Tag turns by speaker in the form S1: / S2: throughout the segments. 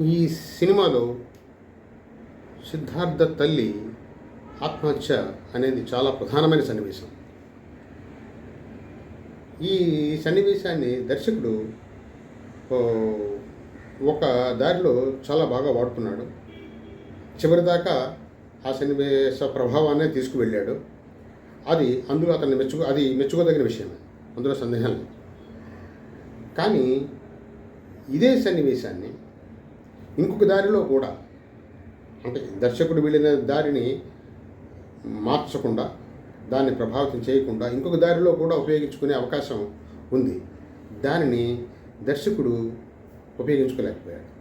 S1: ఈ సినిమాలో సిద్ధార్థ తల్లి ఆత్మహత్య అనేది చాలా ప్రధానమైన సన్నివేశం. ఈ సన్నివేశాన్ని దర్శకుడు ఒక దారిలో చాలా బాగా వాడుకున్నాడు. చివరిదాకా ఆ సన్నివేశ ప్రభావాన్ని తీసుకువెళ్ళాడు. అది అందులో అతన్ని మెచ్చుకో అది మెచ్చుకోదగిన విషయమే అందులో సందేహం లేదు. కానీ ఇదే సన్నివేశాన్ని ఇంకొక దారిలో కూడా. అంటే దర్శకుడు వెళ్ళిన దారిని మార్చకుండా దాన్ని ప్రభావితం చేయకుండా ఇంకొక దారిలో కూడా ఉపయోగించుకునే అవకాశం ఉంది. దానిని దర్శకుడు ఉపయోగించుకోలేకపోయాడు.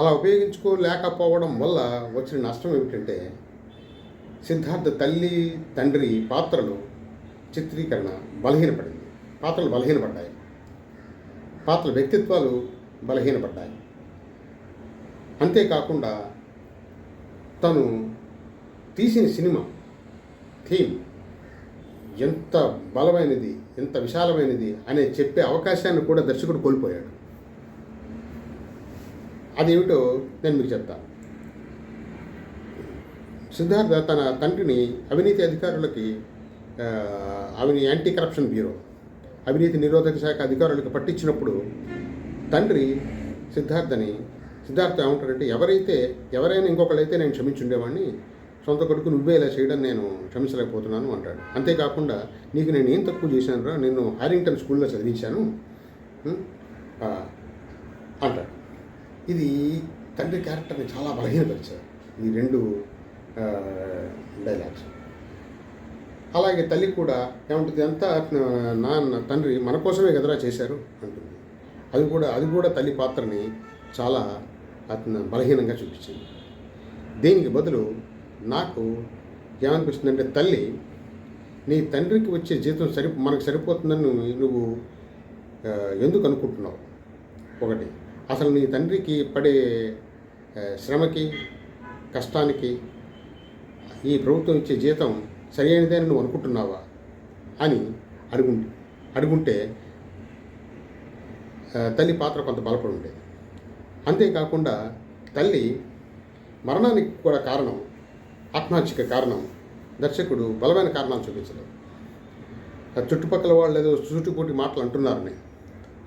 S1: అలా ఉపయోగించుకోలేకపోవడం వల్ల వచ్చిన నష్టం ఏమిటంటే సిద్ధార్థ తల్లి తండ్రి పాత్రలు చిత్రీకరణ బలహీనపడింది. పాత్రలు బలహీనపడ్డాయి. పాత్రల వ్యక్తిత్వాలు బలహీనపడ్డాయి. అంతేకాకుండా తను తీసిన సినిమా థీమ్ ఎంత బలమైనది ఎంత విశాలమైనది అనే చెప్పే అవకాశాన్ని కూడా దర్శకుడు కోల్పోయాడు. అదేమిటో నేను మీకు చెప్తాను సిద్ధార్థ తన తండ్రిని అవినీతి అధికారులకి ఆ, యాంటీ కరప్షన్ బ్యూరో అవినీతి నిరోధక శాఖ అధికారులకు పట్టించినప్పుడు తండ్రి సిద్ధార్థని. సిద్ధార్థ ఏమంటారంటే ఎవరైతే ఎవరైనా ఇంకొకళ్ళైతే నేను క్షమించుండేవాడిని సొంత కొడుకు నువ్వే ఇలా చేయడం నేను క్షమించలేకపోతున్నాను అంటాడు. అంతేకాకుండా నీకు నేను ఏం తక్కువ చేశాను రా నేను హారింగ్టన్ స్కూల్లో చదివించాను అంటాడు. ఇది తండ్రి క్యారెక్టర్ని చాలా బలహీనపరిచారు ఈ రెండు డైలాగ్స్. అలాగే తల్లి కూడా ఏమంటుంది అంతా నాన్న తండ్రి మన కోసమే కదరా చేశారు అంటుంది. అది కూడా అది కూడా తల్లి పాత్రని చాలా అతను బలహీనంగా చూపించింది. దీనికి బదులు నాకు ఏమనిపిస్తుందంటే తల్లి నీ తండ్రికి వచ్చే జీతం సరి మనకు సరిపోతుందని నువ్వు ఎందుకు అనుకుంటున్నావు? ఒకటి అసలు నీ తండ్రికి పడే శ్రమకి కష్టానికి ఈ ప్రభుత్వం ఇచ్చే జీతం సరైనదే నువ్వు అనుకుంటున్నావా? అని అడుగు అడుగుంటే తల్లి పాత్ర కొంత బలపడి ఉండేది. అంతేకాకుండా తల్లి మరణానికి కూడా కారణం ఆత్మహత్యకి కారణం దర్శకుడు బలమైన కారణాలు చూపించలేదు. చుట్టుపక్కల వాళ్ళు ఏదో చుట్టుపూటి మాటలు అంటున్నారని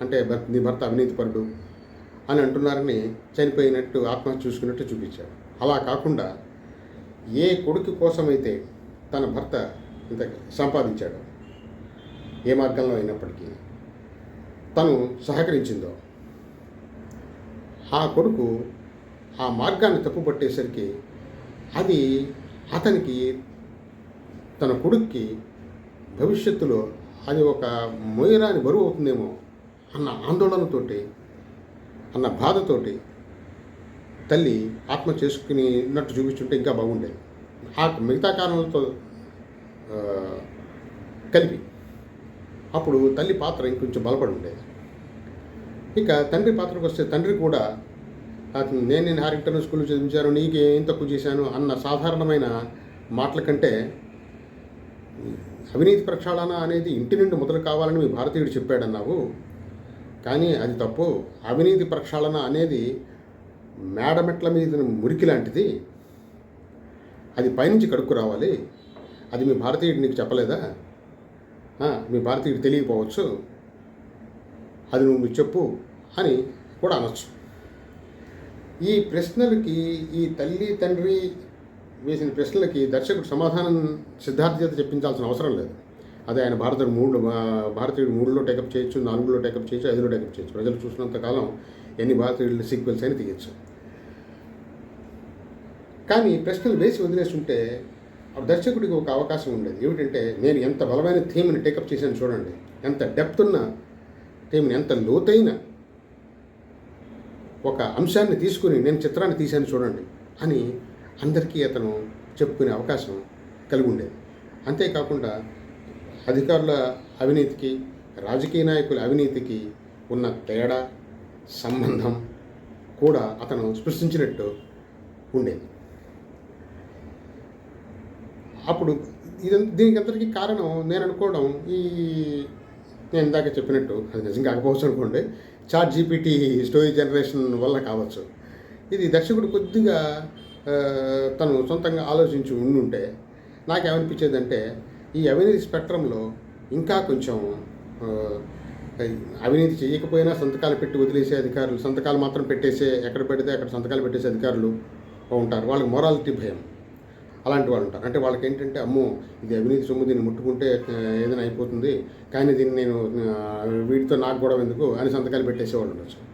S1: అంటే భర్త నీ భర్త అవినీతిపరుడు అని అంటున్నారని చనిపోయినట్టు ఆత్మహత్య చూసుకున్నట్టు చూపించాడు. అలా కాకుండా ఏ కొడుకు కోసమైతే తన భర్త ఇంత సంపాదించాడు ఏ మార్గంలో అయినప్పటికీ తను సహకరించిందో. ఆ కొడుకు ఆ మార్గాన్ని తప్పుపట్టేసరికి అది అతనికి తన కొడుక్కి భవిష్యత్తులో అది ఒక మొయరాని బరువు అవుతుందేమో అన్న ఆందోళనతోటి అన్న బాధతోటి తల్లి ఆత్మ చేసుకునినట్టు చూపించుంటే ఇంకా బాగుండేది. ఆ మిగతా కారణాలతో కలిపి అప్పుడు తల్లి పాత్ర ఇంకొంచెం బలపడి ఉండేది. ఇక తండ్రి పాత్రకు వస్తే తండ్రి కూడా అతను నేను నేను హారింగ్టన్ స్కూల్లో చదివించాను నీకు ఏం తక్కువ చేశాను అన్న సాధారణమైన మాటల కంటే అవినీతి ప్రక్షాళన అనేది ఇంటి నుండి మొదలు కావాలని మీ భారతీయుడు చెప్పాడన్నావు. కానీ అది తప్పు. అవినీతి ప్రక్షాళన అనేది మేడమెట్ల మీద మురికి లాంటిది. అది పైనుంచి కడుక్కు రావాలి. అది మీ భారతీయుడు నీకు చెప్పలేదా? మీ భారతీయుడు తెలియకపోవచ్చు. అది నువ్వు చెప్పు అని కూడా అనొచ్చు. ఈ ప్రశ్నలకి ఈ తల్లి తండ్రి వేసిన ప్రశ్నలకి దర్శకుడు సమాధానం సిద్ధార్థ చేత చెప్పించాల్సిన అవసరం లేదు. అదే ఆయన భారత మూడు భారతీయుడు మూడులో టేకప్ చేయొచ్చు నాలుగులో టేకప్ చేయొచ్చు ఐదులో టేకప్ చేయొచ్చు. ప్రజలు చూసినంత కాలం ఎన్ని భారతీయుడు సీక్వెల్స్ అయినా తీయచ్చు. కానీ ప్రశ్నలు వేసి వదిలేస్తుంటే దర్శకుడికి ఒక అవకాశం ఉండేది. ఏమిటంటే నేను ఎంత బలమైన థీమ్ని టేకప్ చేశాను చూడండి. ఎంత డెప్త్ ఉన్న థీమ్ని ఎంత లోతైన ఒక అంశాన్ని తీసుకుని నేను చిత్రాన్ని తీశాను చూడండి అని అందరికీ అతను చెప్పుకునే అవకాశం కలిగి ఉండేది అంతేకాకుండా అధికారుల అవినీతికి రాజకీయ నాయకుల అవినీతికి ఉన్న తేడా సంబంధం కూడా అతను స్పృశించినట్టు ఉండేది. అప్పుడు ఇది దీనికి అంతటికీ కారణం నేను అనుకోవడం ఈ నేను ఇందాక చెప్పినట్టు అది నిజం కాకపోవచ్చు అనుకోండి చాట్ జీపీటీ స్టోరీ జనరేషన్ వల్ల కావచ్చు. ఇది దర్శకుడు కొద్దిగా తను సొంతంగా ఆలోచించి ఉండుంటే నాకేమనిపించేదంటే ఈ అవినీతి స్పెక్ట్రంలో ఇంకా కొంచెం అవినీతి చేయకపోయినా సంతకాలు పెట్టి వదిలేసే అధికారులు సంతకాలు మాత్రం పెట్టేసే ఎక్కడ పెడితే అక్కడ సంతకాలు పెట్టేసే అధికారులు ఉంటారు. వాళ్ళకి మొరాలిటీ భయం. అలాంటి వాళ్ళు ఉంటారు. అంటే వాళ్ళకి ఏంటంటే అమ్మో ఇది అవినీతి సొమ్ము దీన్ని ముట్టుకుంటే ఏదైనా అయిపోతుంది. కానీ దీన్ని నేను వీటితో నాకు గొడవ ఎందుకు? అని సంతకాలు పెట్టేసేవాళ్ళు ఉండొచ్చు.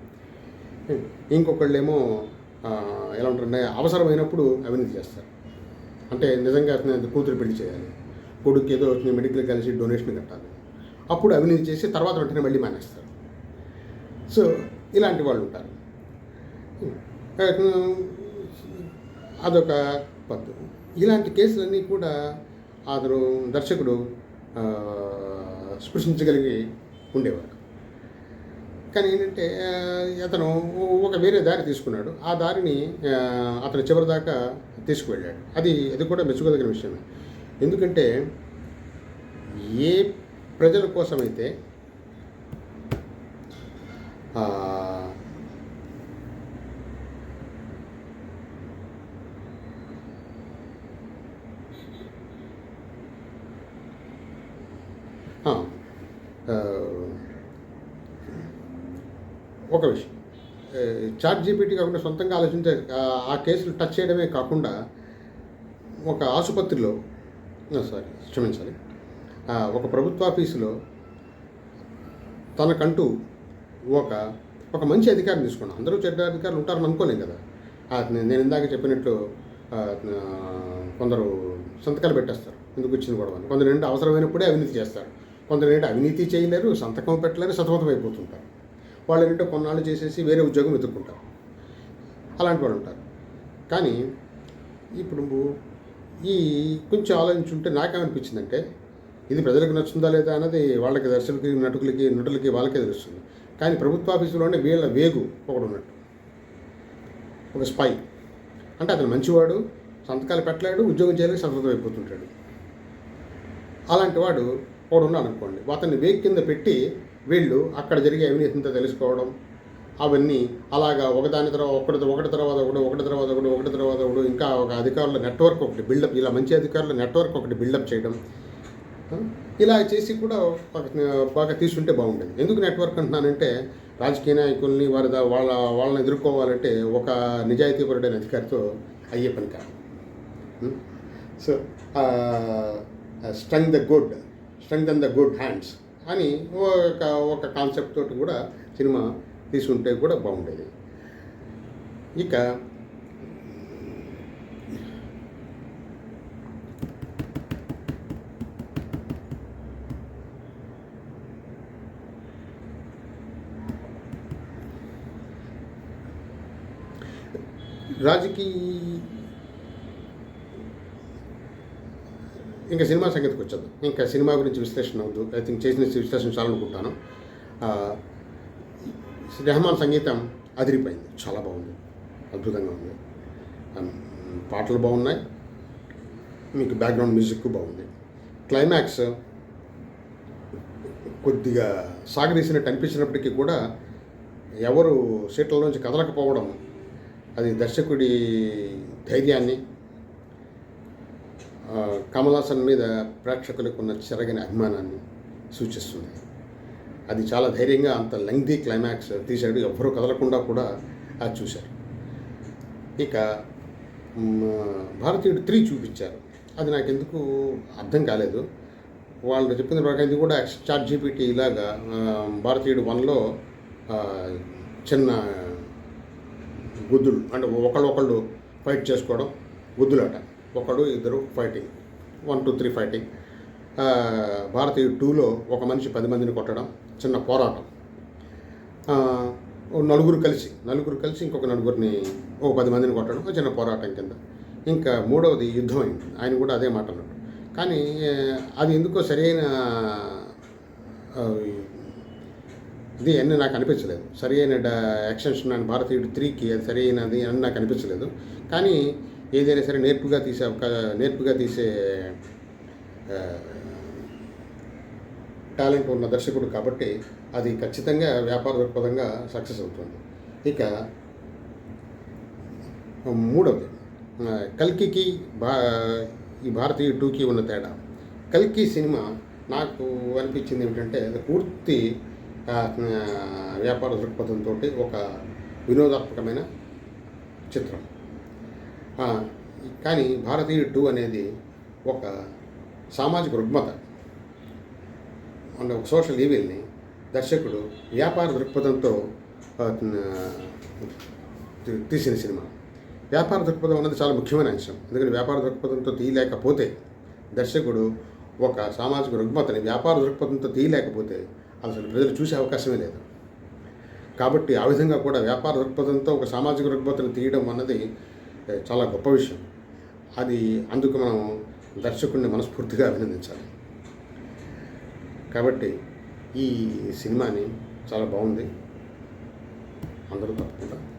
S1: ఇంకొకళ్ళేమో ఆ, ఎలా ఉంటారంటే అవసరమైనప్పుడు అవినీతి చేస్తారు. అంటే నిజంగా కూతురు పెళ్ళి చేయాలి. కొడుకు ఏదో మెడికల్ కలిసి డొనేషన్ కట్టాలి. అప్పుడు అవినీతి చేసి తర్వాత వెంటనే మళ్ళీ మానేస్తారు. సో ఇలాంటి వాళ్ళు ఉంటారు. అదొక పద్ధతి. ఇలాంటి కేసులన్నీ కూడా అతను దర్శకుడు స్పృశించగలిగి ఉండేవారు. కానీ ఏంటంటే అతను ఒక వేరే దారి తీసుకున్నాడు. ఆ దారిని అతను చివరి దాకా తీసుకువెళ్ళాడు. అది అది కూడా మెచ్చుకోదగిన విషయమే. ఎందుకంటే ఏ ప్రజల కోసమైతే ఆ, ఆ, ఆ, ఒక విషయం. చాట్ జీపీటీ కాకుండా సొంతంగా ఆలోచించే ఆ- కేసులు టచ్ చేయడమే కాకుండా ఒక ఆసుపత్రిలో సారీ క్షమించాలి ఒక ప్రభుత్వ ఆఫీసులో తనకంటూ ఒక ఒక మంచి అధికారిని తీసుకున్నాం. అందరూ చెడ్డ అధికారులు ఉంటారని అనుకోలేం కదా. నేను ఇందాక చెప్పినట్లు కొందరు సంతకాలు పెట్టేస్తారు. ఎందుకు వచ్చింది గొడవ కొందరు ఏంటంటే అవసరమైనప్పుడే అవినీతి చేస్తారు. కొందరు ఏంటంటే అవినీతి చేయలేరు సంతకం పెట్టలేరు సతమతం అయిపోతుంటారు వాళ్ళు ఏంటంటే కొన్నాళ్ళు చేసేసి వేరే ఉద్యోగం వెతుక్కుంటారు అలాంటి వాళ్ళు ఉంటారు. కానీ ఇప్పుడు ఈ కొంచెం ఆలోచించుంటే నాకేమనిపించిందంటే ఇది ప్రజలకు నచ్చుందా లేదా అన్నది వాళ్ళకి దర్శకులకి నటుకులకి నటులకి వాళ్ళకే తెలుస్తుంది. కానీ ప్రభుత్వ ఆఫీసులోనే వీళ్ళ వేగు ఒకడు ఉన్నట్టు. ఒక స్పై. అంటే అతను మంచివాడు సంతకాలు పెట్టలేడు ఉద్యోగం చేయలేక సతమతం అయిపోతుంటాడు. అలాంటి వాడు ఒకడు ఉన్నాడు అనుకోండి అతన్ని వేగ్ కింద పెట్టి వీళ్ళు అక్కడ జరిగే అవినీతితో తెలుసుకోవడం అవన్నీ అలాగా ఒకదాని తర్వాత ఒకటి ఒకటి తర్వాత ఒకటి ఒకటి తర్వాత ఒకటి ఒకటి తర్వాత ఒకటి ఇంకా ఒక అధికారుల నెట్వర్క్ ఒకటి బిల్డప్ ఇలా మంచి అధికారుల నెట్వర్క్ ఒకటి బిల్డప్ చేయడం. ఇలా చేసి కూడా బాగా తీసుంటే బాగుండేది. ఎందుకు నెట్వర్క్ అంటున్నానంటే రాజకీయ నాయకుల్ని వారి వాళ్ళ వాళ్ళని ఎదుర్కోవాలంటే ఒక నిజాయితీపరుడైన అధికారితో అయ్యే పని కాదు. So strength the good strength the good hands అని ఒక ఒక కాన్సెప్ట్ తోటి కూడా సినిమా తీసుంటే కూడా బాగుండేది. ఇక రాజకీయ ఇంకా సినిమా సంగతికి వచ్చేద్దాం. ఇంకా సినిమా గురించి విశ్లేషణ అవుతూ ఐ థింక్ చేసిన విశ్లేషణ చాలనుకుంటాను రెహమాన్ సంగీతం అదిరిపోయింది. చాలా బాగుంది. అద్భుతంగా ఉంది. పాటలు బాగున్నాయి. మీకు బ్యాక్గ్రౌండ్ మ్యూజిక్ బాగుంది. క్లైమాక్స్ కొద్దిగా సాగదీసినట్టు అనిపించినప్పటికీ కూడా ఎవరు సీట్లలోంచి కదలకపోవడం అది దర్శకుడి ధైర్యాన్ని కమలాసన్ మీద ప్రేక్షకులకు ఉన్న చెరగని అభిమానాన్ని సూచిస్తుంది. అది చాలా ధైర్యంగా అంత లెంగ్దీ క్లైమాక్స్ తీశాడు. ఎవ్వరూ కదలకుండా కూడా అది చూశారు. ఇక భారతీయుడు త్రీ చూపించారు. అది నాకు ఎందుకు అర్థం కాలేదు. వాళ్ళు చెప్పిన ప్రకారం ఇది కూడా చాట్ జీపీటీ ఇలాగా భారతీయుడు వన్లో చిన్న గుద్దులు అంటే ఒకళ్ళు ఒకళ్ళు ఫైట్ చేసుకోవడం గుద్దులాట. ఒకడు ఇద్దరు fighting one two three fighting భారతీయ టూలో ఒక మనిషి పది మందిని కొట్టడం చిన్న పోరాటం. ఓ నలుగురు కలిసి నలుగురు కలిసి ఇంకొక నలుగురిని ఓ పది మందిని కొట్టడం చిన్న పోరాటం కింద. ఇంకా మూడవది యుద్ధం అయింది. ఆయన కూడా అదే మాట అన్నాడు. కానీ అది ఎందుకో సరైన ఇది అన్నీ నాకు అనిపించలేదు. సరి అయిన ఎక్స్టెన్షన్ అని భారతీయుడు త్రీకి అది సరైనది అని నాకు అనిపించలేదు. కానీ ఏదైనా సరే నేర్పుగా తీసే నేర్పుగా తీసే టాలెంట్ ఉన్న దర్శకుడు కాబట్టి అది ఖచ్చితంగా వ్యాపార దృక్పథంగా సక్సెస్ అవుతుంది. ఇక మూడవది కల్కికి భా ఈ భారతీయ టూకి ఉన్న తేడా. కల్కి సినిమా నాకు అనిపించింది ఏమిటంటే అది పూర్తి వ్యాపార దృక్పథంతో ఒక వినోదాత్మకమైన చిత్రం. కానీ భారతీయుడు టూ అనేది ఒక సామాజిక రుగ్మత. అంటే ఒక సోషల్ ఈవెల్ని దర్శకుడు వ్యాపార దృక్పథంతో తీసిన సినిమా. వ్యాపార దృక్పథం అన్నది చాలా ముఖ్యమైన అంశం. ఎందుకంటే వ్యాపార దృక్పథంతో తీయలేకపోతే దర్శకుడు ఒక సామాజిక రుగ్మతని వ్యాపార దృక్పథంతో తీయలేకపోతే అసలు ప్రజలు చూసే అవకాశమే లేదు. కాబట్టి ఆ విధంగా కూడా వ్యాపార దృక్పథంతో ఒక సామాజిక రుగ్మతను తీయడం అన్నది చాలా గొప్ప విషయం. అది అందుకు మనం దర్శకుడిని మనస్ఫూర్తిగా అభినందించాలి. కాబట్టి ఈ సినిమాని చాలా బాగుంది. అందరూ తప్పకుండా